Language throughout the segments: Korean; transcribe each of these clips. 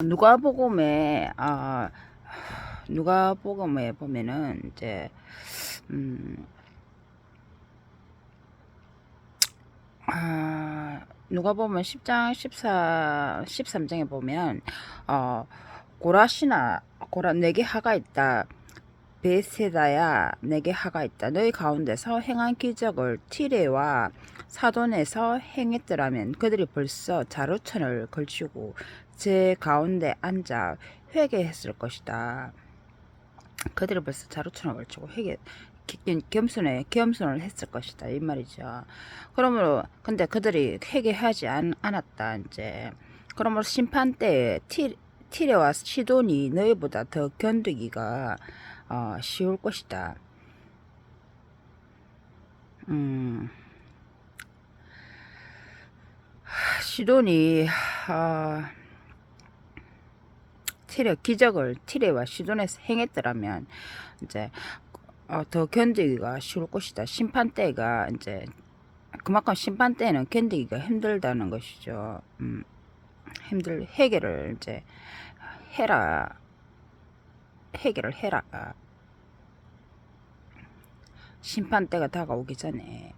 누가복음에 아 누가복음에 보면은 이제 음 아, 누가 보면 10장 14 13장에 보면 어 고라시나 고라 내게 하가 있다. 베세다야 내게 하가 있다. 너희 가운데서 행한 기적을 티레와 사돈에서 행했더라면 그들이 벌써 자루천을 걸치고 제 가운데 앉아 회개했을 것이다. 그들이 벌써 자루천을 걸치고 회개 겸- 겸손에 겸손을 했을 것이다 이 말이죠. 그러므로 근데 그들이 회개하지 않, 않았다 이제. 그러므로 심판 때에 티, 티레와 시돈이 너희보다 더 견디기가 어, 쉬울 것이다. 음, 시돈이 어, 티레 기적을 티레와 시돈에서 행했더라면 이제 어, 더 견디기가 쉬울 것이다. 심판 때가 이제 그만큼 심판 때는 견디기가 힘들다는 것이죠. 음, 힘들 해결을 이제 해라 해결을 해라. 심판 때가 다가오기 전에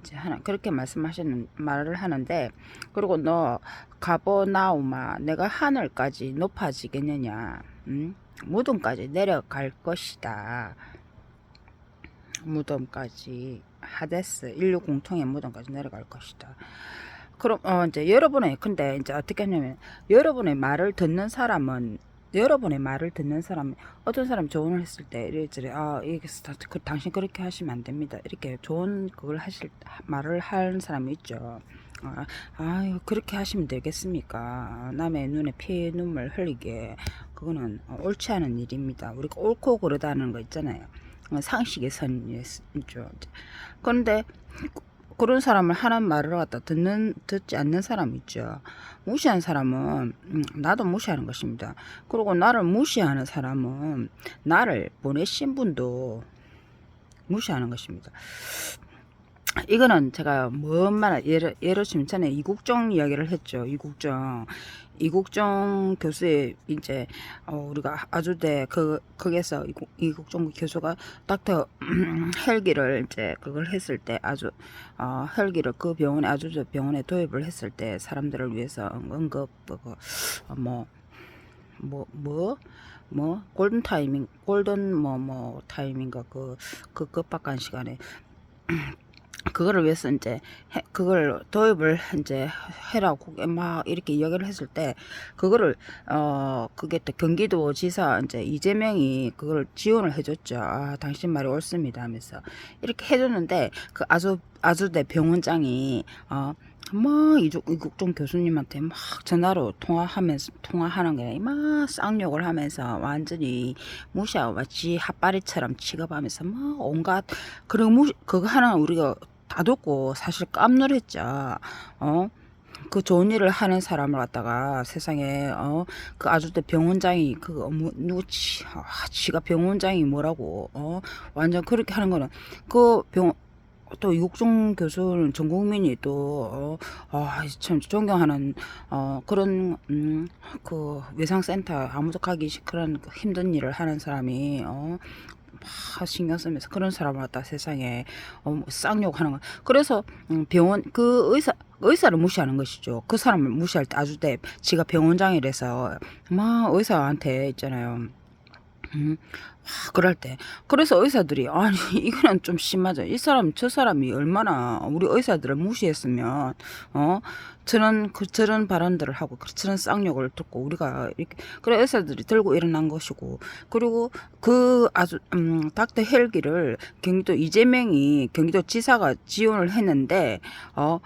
이제 하나 그렇게 말씀하시는 말을 하는데 그리고 너 가보나우마 내가 하늘까지 높아지겠느냐? 음? 무덤까지 내려갈 것이다. 무덤까지. 하데스 인류 공통의 무덤까지 내려갈 것이다. 그럼 어 이제 여러분의 근데 이제 어떻게 하냐면 여러분의 말을 듣는 사람은 여러분의 말을 듣는 사람 어떤 사람 조언을 했을 때 이래저래. 아 이게 다- 그, 당신 그렇게 하시면 안 됩니다. 이렇게 좋은 그걸 하실 말을 하는 사람이 있죠. 아, 아유 그렇게 하시면 되겠습니까? 남의 눈에 피 눈물 흘리게. 그거는 어, 옳지 않은 일입니다. 우리가 옳고 그르다는 거 있잖아요. 어, 상식의 선이죠. 그런데 그런 사람을 하는 말을 갖다 듣는 듣지 않는 사람 있죠. 무시하는 사람은 음, 나도 무시하는 것입니다. 그리고 나를 무시하는 사람은 나를 보내신 분도 무시하는 것입니다. 이거는 제가 뭔 말, 예를, 예를 들면 전에 이국정 이야기를 했죠. 이국정. 이국정 교수의 이제, 어, 우리가 아주대 그, 거기에서 이국, 이국정 교수가 닥터 헬기를 이제 그걸 했을 때 아주, 어, 헬기를 그 병원에, 아주대 병원에 도입을 했을 때 사람들을 위해서 응급, 뭐, 어, 뭐, 뭐, 뭐, 뭐, 골든 타이밍, 골든 뭐, 뭐, 타이밍가 그, 그 급박한 시간에 그거를 위해서 이제 해- 그걸 도입을 이제 해라고 막 이렇게 이야기를 했을 때 그거를 어 그게 또 경기도 지사 이제 이재명이 그걸 지원을 해줬죠. 아 당신 말이 옳습니다 하면서 이렇게 해줬는데 그 아주 아주대 병원장이 어뭐 이국 이국종 교수님한테 막 전화로 통화하면서 통화하는 게 막 쌍욕을 하면서 완전히 무시하고 마치 핫바리처럼 취급하면서 막 온갖 그리고 무시 그거 하나 우리가 다 듣고 사실 깜놀했죠. 어? 그 좋은 일을 하는 사람을 갖다가 세상에 어 그 아주대 병원장이 그 어머 누구 치 아, 지가 병원장이 뭐라고 어 완전 그렇게 하는 거는 그 병 또 육종 교수는 전 국민이 또어아참 존경하는 어 그런 음그 외상센터 아무도 가기 싫- 그런 그 힘든 일을 하는 사람이 어 막 신경 쓰면서 그런 사람을 갖다 세상에 어, 뭐 쌍욕하는 거. 그래서 음, 병원 그 의사 의사를 무시하는 것이죠. 그 사람을 무시할 때 아주 대 지가 병원장이라서 막 의사한테 있잖아요. 음, 와, 그럴 때. 그래서 의사들이, 아니, 이거는 좀 심하죠. 이 사람, 저 사람이 얼마나 우리 의사들을 무시했으면, 어, 저런, 그, 저런 발언들을 하고, 그 저런 쌍욕을 듣고, 우리가 이렇게, 그래, 의사들이 들고 일어난 것이고, 그리고 그 아주, 음, 닥터 헬기를 경기도 이재명이 경기도 지사가 지원을 했는데, 어,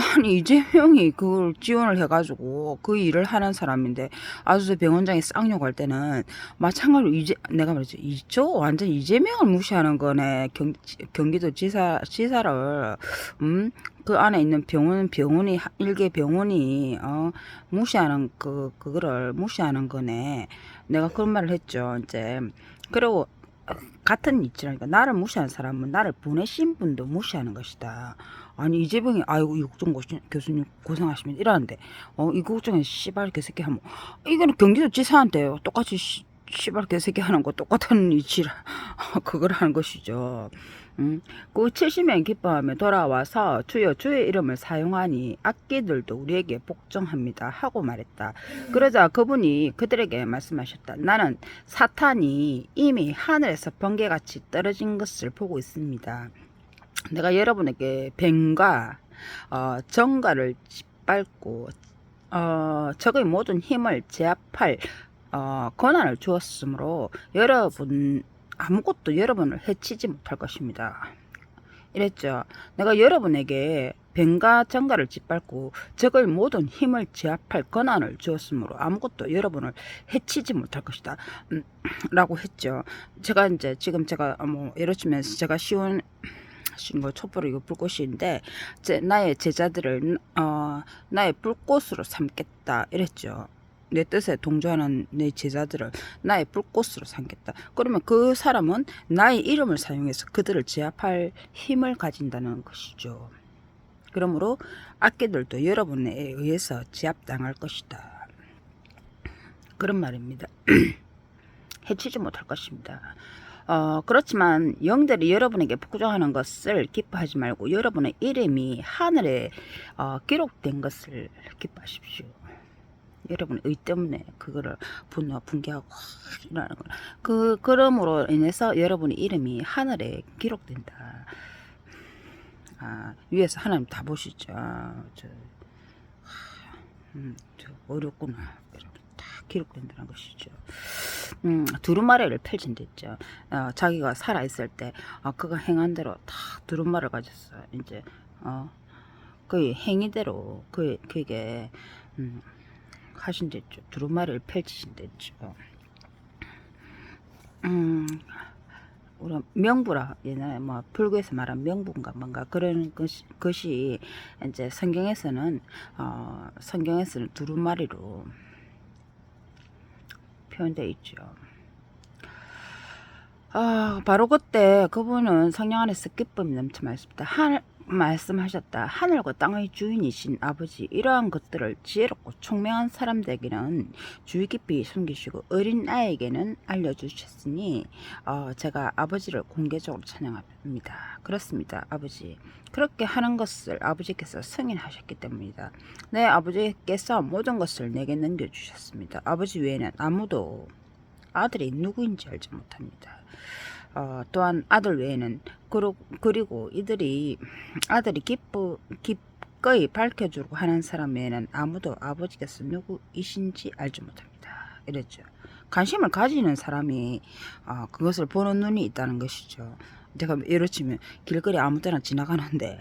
아니 이재명이 그걸 지원을 해가지고 그 일을 하는 사람인데 아주대 병원장이 쌍욕할 때는 마찬가지로 이제 내가 말했죠 이죠 완전 이재명을 무시하는 거네. 경, 경기도 지사 지사를. 음? 그 안에 있는 병원 병원이 하- 일개 병원이 어? 무시하는 그 그거를 무시하는 거네. 내가 그런 말을 했죠 이제. 그리고 같은 이치라니까 나를 무시하는 사람은 나를 보내신 분도 무시하는 것이다. 아니 이재명이 아이고 교수- 교수님 고생하십니다 이러는데 어 이국정에 씨발 개새끼 하면 이거는 경기도지사한테 똑같이 씨, 씨발 개새끼 하는 거 똑같은 이치라 그걸 하는 것이죠. 음, 그 70명 기뻐하며 돌아와서 주여 주의 이름을 사용하니 악기들도 우리에게 복종합니다 하고 말했다. 그러자 그분이 그들에게 말씀하셨다. 나는 사탄이 이미 하늘에서 번개같이 떨어진 것을 보고 있습니다. 내가 여러분에게 뱀과 어, 정가를 짓밟고 어, 적의 모든 힘을 제압할 어, 권한을 주었으므로 여러분 아무것도 여러분을 해치지 못할 것입니다. 이랬죠. 내가 여러분에게 뱀과 정가를 짓밟고 적의 모든 힘을 제압할 권한을 주었으므로 아무것도 여러분을 해치지 못할 것이다. 음, 라고 했죠. 제가 이제 지금 제가 뭐 예를 들면 제가 쉬운 신거 촛불을 이거 불꽃인데 제, 나의 제자들을 어 나의 불꽃으로 삼겠다 이랬죠. 내 뜻에 동조하는 내 제자들을 나의 불꽃으로 삼겠다. 그러면 그 사람은 나의 이름을 사용해서 그들을 제압할 힘을 가진다는 것이죠. 그러므로 악기들도 여러분에 의해서 제압당할 것이다. 그런 말입니다. 해치지 못할 것입니다. 어, 그렇지만 영들이 여러분에게 복종하는 것을 기뻐하지 말고 여러분의 이름이 하늘에 어, 기록된 것을 기뻐하십시오. 여러분의 의 때문에 그거를 분노, 분개하고 일어나는 거. 그 그럼으로 인해서 여러분의 이름이 하늘에 기록된다. 아, 위에서 하나님 다 보시죠. 아, 저, 하, 음, 저 어렵구나. 이렇게 다 기록된다는 것이죠. 음, 두루마리를 펼친댔죠. 어, 자기가 살아 있을 때, 어, 그가 행한 대로 다 두루마리를 가졌어. 이제 어, 그 행위대로 그 그게 음, 하신댔죠. 두루마리를 펼치신댔죠. 음, 우리 명부라 옛날에 뭐 불교에서 말한 명부인가 뭔가 그런 것이, 것이 이제 성경에서는 어, 성경에서는 두루마리로 표현되어 있죠. 아, 바로 그때 그분은 성령 안에서 기쁨이 넘쳐 말씀다. 말씀하셨다. 하늘과 땅의 주인이신 아버지 이러한 것들을 지혜롭고 총명한 사람들에게는 주의 깊이 숨기시고 어린 아이에게는 알려주셨으니 어, 제가 아버지를 공개적으로 찬양합니다. 그렇습니다. 아버지. 그렇게 하는 것을 아버지께서 승인하셨기 때문이다. 내 아버지께서 모든 것을 내게 넘겨주셨습니다. 아버지 외에는 아무도 아들이 누구인지 알지 못합니다. 어, 또한 아들 외에는 그리고 이들이 아들이 기쁘, 기꺼이 밝혀주고 하는 사람 외에는 아무도 아버지께서 누구이신지 알지 못합니다. 이랬죠. 관심을 가지는 사람이 어, 그것을 보는 눈이 있다는 것이죠. 제가 예를 들면 길거리 아무 때나 지나가는데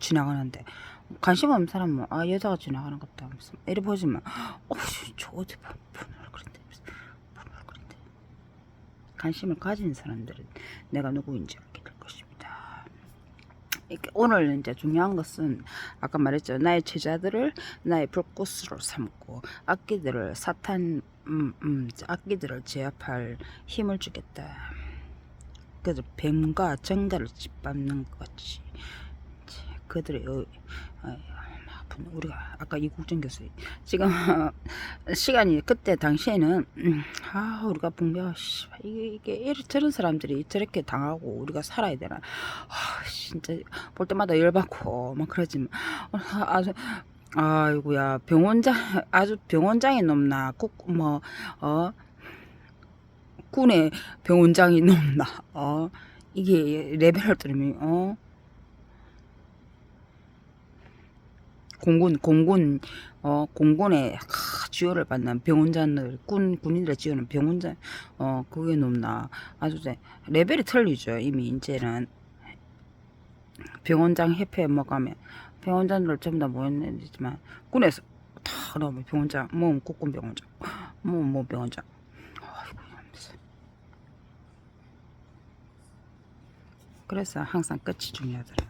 지나가는데 관심 없는 사람은 아 여자가 지나가는 것도 하면서 이래 보지만 어저 어디 봐 관심을 가진 사람들은 내가 누구인지 알게 될 것입니다. 이렇게 오늘 이제 중요한 것은 아까 말했죠 나의 제자들을 나의 불꽃으로 삼고 악기들을 사탄 음, 음, 악기들을 제압할 힘을 주겠다. 그래서 뱀과 정갈을 짓밟는 것 같이 그들의 어, 어, 아픈 우리가 아까 이국정 교수 지금 시간이 그때 당시에는 음, 아 우리가 분명 이게 이게 이리 저런 사람들이 저렇게 당하고 우리가 살아야 되나. 아 진짜 볼 때마다 열받고 막 그러지만. 어, 아주 아이고야 병원장 아주 병원장이 넘나 꼭뭐어 군의 병원장이 넘나 어 이게 레벨을 들으면 어 공군 공군 어 공군의 하, 지원을 받는 병원장들 군 군인들 지원은 병원장 어 그게 높나 아주 이제 레벨이 틀리죠 이미 이제는 병원장 협회에 뭐 가면 병원장들 전부 다 모였는지만 군에서 다 나오면 병원장 뭐 국군 병원장 뭐뭐 병원장. 그래서 항상 끝이 중요하더라.